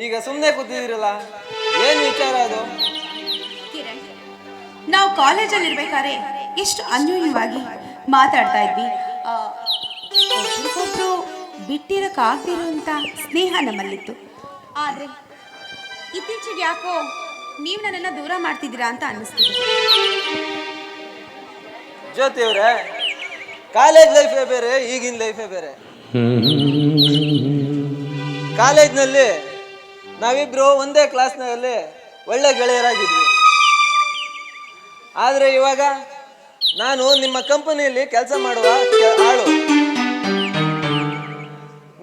ಈಗ ಸುಮ್ಮನೆ ಕೂತಿದ್ದೀರಲ್ಲ? ಏನು ವಿಚಾರ ಅದು? ಕಿರಣ್ ನಾವು ಕಾಲೇಜಲ್ಲಿ ಇರ್ಬೇಕಾದ್ರೆ ಎಷ್ಟು ಅನ್ಯೋನ್ಯವಾಗಿ ಮಾತಾಡ್ತಾ ಇದ್ವಿ. ಆ, ಒಬ್ರಿಗೊಬ್ರು ಅಂತ ಸ್ನೇಹ ನಮ್ಮಲ್ಲಿತ್ತು. ಆದರೆ ಇತ್ತೀಚೆಗೆ ಯಾಕೋ ನೀವು ನನ್ನನ್ನು ದೂರ ಮಾಡ್ತಿದ್ದೀರಾ ಅಂತ ಅನ್ನಿಸ್ತಿದೆ. ಜ್ಯೋತಿ ಅವರೇ ಕಾಲೇಜ್ ಲೈಫೇ ಬೇರೆ ಈಗಿನ ಲೈಫೇ ಬೇರೆ. ಕಾಲೇಜ್ನಲ್ಲಿ ನಾವಿಬ್ರು ಒಂದೇ ಕ್ಲಾಸ್ನಲ್ಲಿ ಒಳ್ಳೆ ಗೆಳೆಯರಾಗಿದ್ವಿ. ಆದರೆ ಇವಾಗ ನಾನು ನಿಮ್ಮ ಕಂಪನಿಯಲ್ಲಿ ಕೆಲಸ ಮಾಡುವ ಆಳು.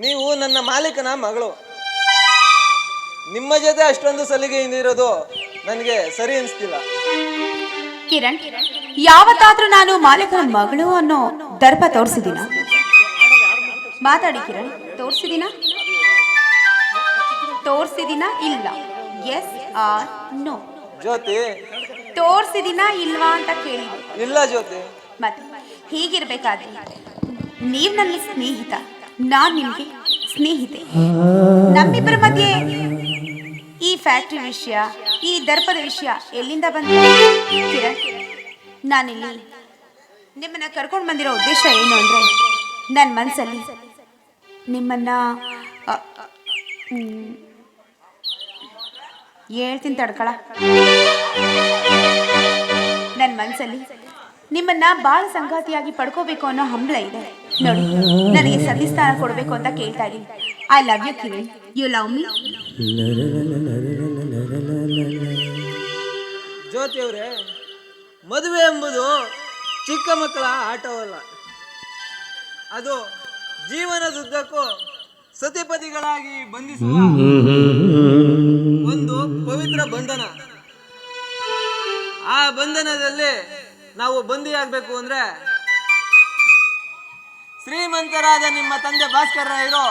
ನೀವು ನನ್ನ ಮಾಲೀಕನ ಮಗಳು. ನಿಮ್ಮ ಜೊತೆ ಅಷ್ಟೊಂದು ಸಲಿಗೆ ಇರೋದು ನನಗೆ ಸರಿ ಅನಿಸ್ತಿಲ್ಲ. ಕಿರಣ್, ಯಾವತ್ತಾದ್ರೂ ನಾನು ಮಾಲೀಕನ ಮಗಳು ಅನ್ನೋ ದರ್ಪ ತೋರಿಸಿದಿನ ಮಾತಾಡಿ ಕಿರಣ್ ತೋರಿಸಿದಿನ ತೋರಿಸಿದಿನ ಇಲ್ಲ. Yes or no Jyothi. ತೋರಿಸಿದಿನ ಇಲ್ವಾ ಅಂತ ಕೇಳಿ ಇಲ್ಲ ಜ್ಯೋತಿ. ಮತ್ತೆ ಹೀಗಿರ್ಬೇಕಾದ್ರೆ ನೀವು ನನ್ನ ಸ್ನೇಹಿತ ನಾನು ನಿಮಗೆ ಸ್ನೇಹಿತೆ. ನಮ್ಮಿಬ್ಬರ ಮಧ್ಯೆ ಈ ಫ್ಯಾಕ್ಟ್ರಿ ವಿಷಯ ಈ ದರ್ಪದ ವಿಷಯ ಎಲ್ಲಿಂದ ಬಂದ ಕಿರಣ್ ನಾನಿಲ್ಲಿ ನಿಮ್ಮನ್ನ ಕರ್ಕೊಂಡು ಬಂದಿರೋ ಉದ್ದೇಶ ಏನು ಅಂದರೆ ನನ್ನ ಮನಸ್ಸಲ್ಲಿ ನಿಮ್ಮನ್ನ ಹೇಳ್ತೀನಿ ತಡ್ಕೊಳ. ನನ್ನ ಮನಸ್ಸಲ್ಲಿ ನಿಮ್ಮನ್ನ ಬಾಳ ಸಂಗಾತಿಯಾಗಿ ಪಡ್ಕೋಬೇಕು ಅನ್ನೋ ಹಂಬಲ ಇದೆ. ನೋಡಿ ನನಗೆ ಸತಿ ಸ್ಥಾನ ಕೊಡಬೇಕು ಅಂತ ಕೇಳ್ತಾ ಇದ್ದೀನಿ I love you Kiran. You love me Jyothi ಅವರೇ ಮದುವೆ ಎಂಬುದು ಚಿಕ್ಕ ಮಕ್ಕಳ ಆಟವಲ್ಲ. ಅದು ಜೀವನದುದ್ದಕ್ಕೂ ಸತಿಪತಿಗಳಾಗಿ ಬಂಧಿಸುವ ಪವಿತ್ರ ಬಂಧನ. ಆ ಬಂಧನದಲ್ಲಿ ನಾವು ಬಂದಿಯಾಗಬೇಕು ಅಂದ್ರೆ ಶ್ರೀಮಂತರಾದ ನಿಮ್ಮ ತಂದೆ ಭಾಸ್ಕರ ಇರೋ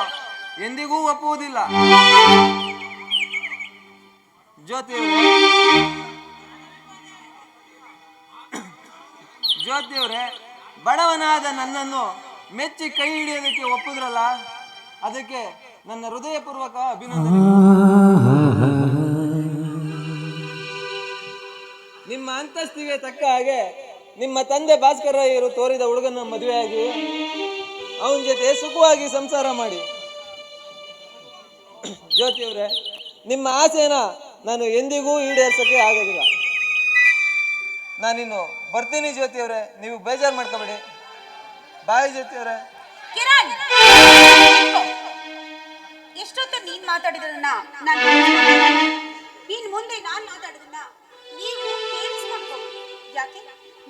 ಎಂದಿಗೂ ಒಪ್ಪುವುದಿಲ್ಲ. ಜ್ಯೋತಿ ಜ್ಯೋತಿಯವರೇ, ಬಡವನಾದ ನನ್ನನ್ನು ಮೆಚ್ಚಿ ಕೈ ಹಿಡಿಯೋದಕ್ಕೆ ಒಪ್ಪಿದ್ರಲ್ಲ? ಅದಕ್ಕೆ ನನ್ನ ಹೃದಯಪೂರ್ವಕ ಅಭಿನಂದನೆ ಅಂತಸ್ತಿಗೆ ತಕ್ಕ ಹಾಗೆ ನಿಮ್ಮ ತಂದೆ ಭಾಸ್ಕರ ತೋರಿದ ಹುಡುಗನ ಮದುವೆಯಾಗಿ ಅವನ ಜೊತೆ ಸುಖವಾಗಿ ಸಂಸಾರ ಮಾಡಿ. ಜ್ಯೋತಿಯವರೇ ನಿಮ್ಮ ಆಸೆನ ನಾನು ಎಂದಿಗೂ ಈಡೇರ್ಸೋಕೆ ಆಗೋದಿಲ್ಲ. ನಾನಿನ್ನು ಬರ್ತೀನಿ ಜ್ಯೋತಿಯವರೇ ನೀವು ಬೇಜಾರು ಮಾಡ್ಕೋಬೇಡಿ. ಬಾಯಿ ಕಿರಣ್! ಎಷ್ಟೊತ್ತು ನೀನ್ ಮಾತಾಡಿದ್ರನ್ನ ನಾನು ಮುಂದೆ ನಾನ್ ಮಾತಾಡಿದ್ರನ್ನ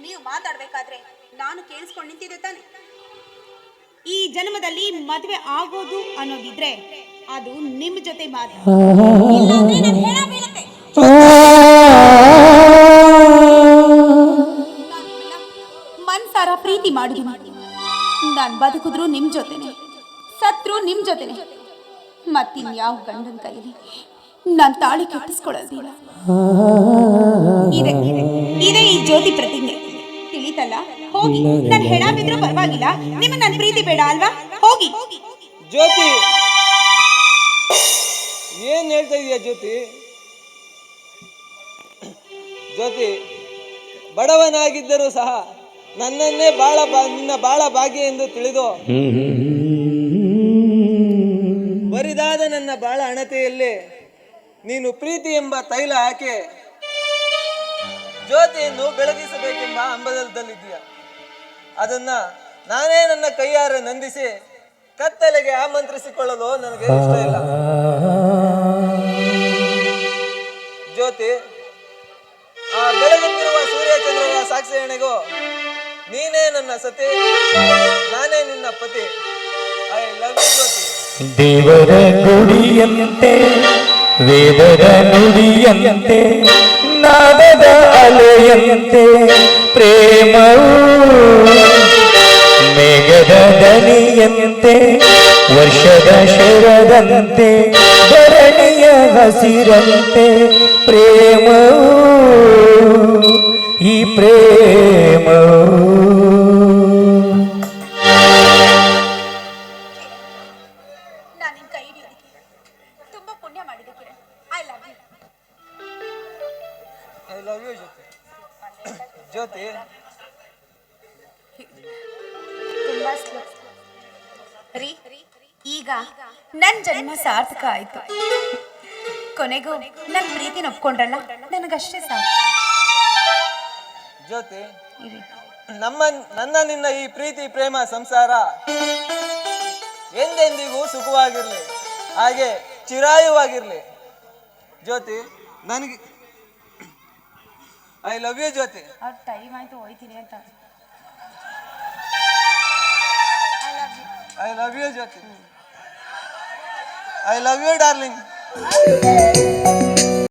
ನೀವು ಮಾತಾಡ್ಬೇಕಾದ್ರೆ ನಾನು ಕೇಳಿಸ್ಕೊಂಡು ನಿಂತಿದ್ದೆ ತಾನೆ. ಈ ಜನ್ಮದಲ್ಲಿ ಮದುವೆ ಆಗೋದು ಅನ್ನೋದಿದ್ರೆ ಅದು ನಿಮ್ ಜೊತೆ ನಿಮ್ಮನ್ನ ಮನ್ಸಾರ ಪ್ರೀತಿ ಮಾಡಿದೀನಿ ನಾನು ಬದುಕಿದ್ರು ನಿಮ್ ಜೊತೆನೆ. ಸತ್ರು ನಿಮ್ ಜೊತೆನೆ. ಮತ್ತಿನ್ಯಾವ ಗಂಡನ ಕೈಯಲ್ಲಿ ನಾನು ತಾಳಿ ಕಟ್ಟಿಸ್ಕೊಳ್ಳೋದಿಲ್ಲ. ಇದೆ ಈ ಜ್ಯೋತಿ ಪ್ರತಿಜ್ಞೆ. ತಿಳಿತಲ್ಲ ಹೋಗಿ. ನಾನು ಹೆಣ ಬಿದ್ರು ಪರವಾಗಿಲ್ಲ. ನಿಮ್ಮ ನನ್ನ ಪ್ರೀತಿ ಬೇಡ ಅಲ್ವಾ? ಹೋಗಿ. ಜ್ಯೋತಿ. ಏನ್ ಹೇಳ್ತಾ ಇದೀಯ ಜ್ಯೋತಿ? ಜ್ಯೋತಿ ಬಡವನಾಗಿದ್ದರೂ ಸಹ ನನ್ನನ್ನೇ ಬಾಳ ಬಾ ನಿನ್ನ ಬಾಳ ಭಾಗ್ಯ ಎಂದು ತಿಳಿದು ಬರಿದಾದ ನನ್ನ ಬಾಳ ಹಣತೆಯಲ್ಲಿ ನೀನು ಪ್ರೀತಿ ಎಂಬ ತೈಲ ಹಾಕಿ ಜ್ಯೋತಿಯನ್ನು ಬೆಳಗಿಸಬೇಕೆಂಬ ಅಂಬಲದಲ್ಲಿದ್ದೀಯ ಅದನ್ನ ನಾನೇ ನನ್ನ ಕೈಯಾರೆ ನಂದಿಸಿ ಕತ್ತಲೆಗೆ ಆಮಂತ್ರಿಸಿಕೊಳ್ಳಲು ನನಗೆ ಇಷ್ಟ ಇಲ್ಲ. ಜ್ಯೋತಿ, ಆ ಬೆಳಗುತ್ತಿರುವ ಸೂರ್ಯಚಂದ್ರನ ಸಾಕ್ಷಿಯಣೆಗೂ ನೀನೇ ನನ್ನ ಸತಿ, ನಾನೇ ನಿನ್ನ ಪತಿ. I love Jyothi. ದೇವರ ಗುಡಿಯಂತೆ ವೇದರ ನುಡಿಯಂತೆ ನಾದದ ಅಲೆಯಂತೆ ಪ್ರೇಮವು ಮೇಘದ ದನಿಯಂತೆ ವರ್ಷದ ಶರದಂತೆ ಧರಣಿಯ ಹಸಿರಂತೆ ಪ್ರೇಮವು ಈ ಪ್ರೇಮವು I love you Jyothi Jyothi ತುಂಬಾ slow. ರೀ ಈಗ ನನ್ನ ಜನ್ಮ ಸಾರ್ಥಕ ಆಯ್ತು. ಕೊನೆಗೂ ನನ್ನ ಪ್ರೀತಿನ ಒಪ್ಕೊಂಡ್ರಲ್ಲ ನನಗಷ್ಟೇ ಸಾಕು. ಜ್ಯೋತಿ ಇರಿ ನಮ್ಮ ನನ್ನ ನಿನ್ನ ಈ ಪ್ರೀತಿ ಪ್ರೇಮ ಸಂಸಾರ ಎಂದೆಂದಿಗೂ ಸುಖವಾಗಿರ್ಲಿ ಹಾಗೆ ಚಿರಾಯುವಾಗಿರ್ಲಿ. ಜ್ಯೋತಿ ನನಗೆ ಐ ಲವ್ ಯು ಜೊತೆ ಅವ್ರು ಟೈಮ್ ಆಯ್ತು ಹೋಯ್ತೀನಿ ಅಂತ. ಐ ಲವ್ ಯು ಜೊತೆ ಐ ಲವ್ ಯು ಡಾರ್ಲಿಂಗ್.